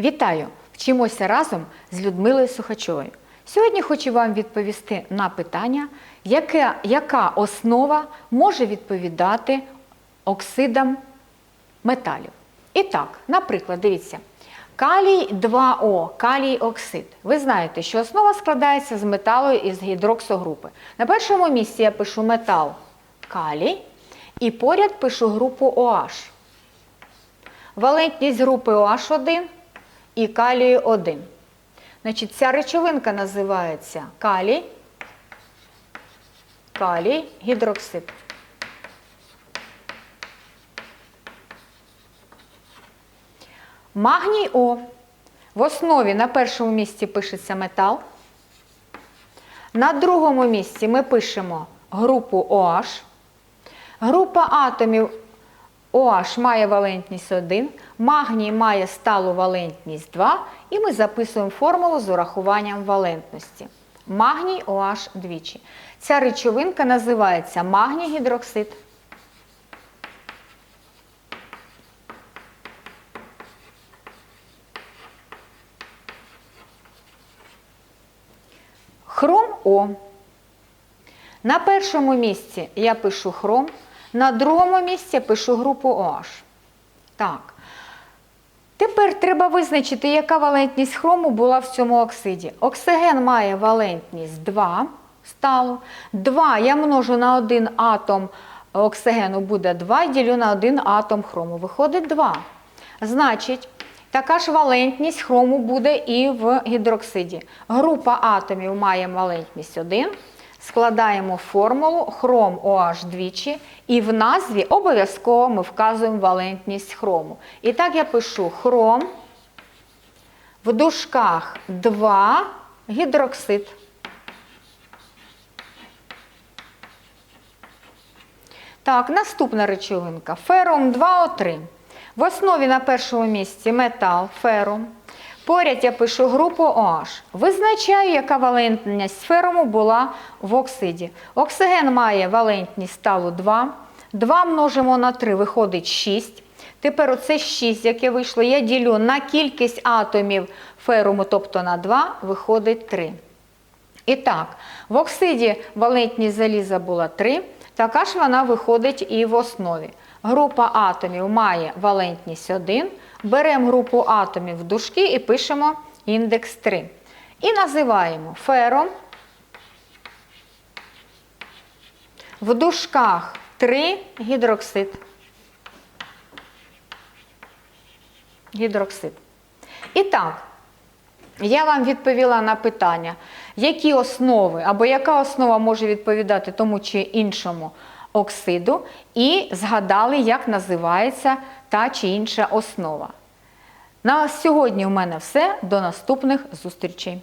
Вітаю! Вчимося разом з Людмилою Сухачовою. Сьогодні хочу вам відповісти на питання, яке, яка основа може відповідати оксидам металів. І так, наприклад, дивіться, калій 2О, калій оксид. Ви знаєте, що основа складається з металу і з гідроксогрупи. На першому місці я пишу метал калій і поряд пишу групу OH. Валентність групи OH1 і калію 1. Значить, ця речовинка називається калій, калій, гідроксид. Магній О. В основі на першому місці пишеться метал. На другому місці ми пишемо групу OH. Група атомів OH має валентність 1, магній має сталу валентність 2, і ми записуємо формулу з урахуванням валентності. Магній OH двічі. Ця речовинка називається магній гідроксид. Хром О. На першому місці я пишу хром, на другому місці пишу групу OH. Так. Тепер треба визначити, яка валентність хрому була в цьому оксиді. Оксиген має валентність 2 сталу. 2 я множу на один атом оксигену буде 2 і ділю на один атом хрому. Виходить 2. Значить, така ж валентність хрому буде і в гідроксиді. Група атомів має валентність 1. Складаємо формулу хром OH двічі, і в назві обов'язково ми вказуємо валентність хрому. І так я пишу хром в дужках 2 гідроксид. Так, наступна речовинка. Ферум 2О3. В основі на першому місці метал, ферум. Поряд я пишу групу OH. Визначаю, яка валентність феруму була в оксиді. Оксиген має валентність сталу 2. 2 множимо на 3, виходить 6. Тепер оце 6, яке вийшло, я ділю на кількість атомів феруму, тобто на 2, виходить 3. І так, в оксиді валентність заліза була 3, така ж вона виходить і в основі. Група атомів має валентність 1. Беремо групу атомів в дужки і пишемо індекс 3. І називаємо фером в дужках 3 гідроксид. Гідроксид. І так, я вам відповіла на питання, які основи або яка основа може відповідати тому чи іншому оксиду, і згадали, як називається та чи інша основа. На сьогодні у мене все. До наступних зустрічей!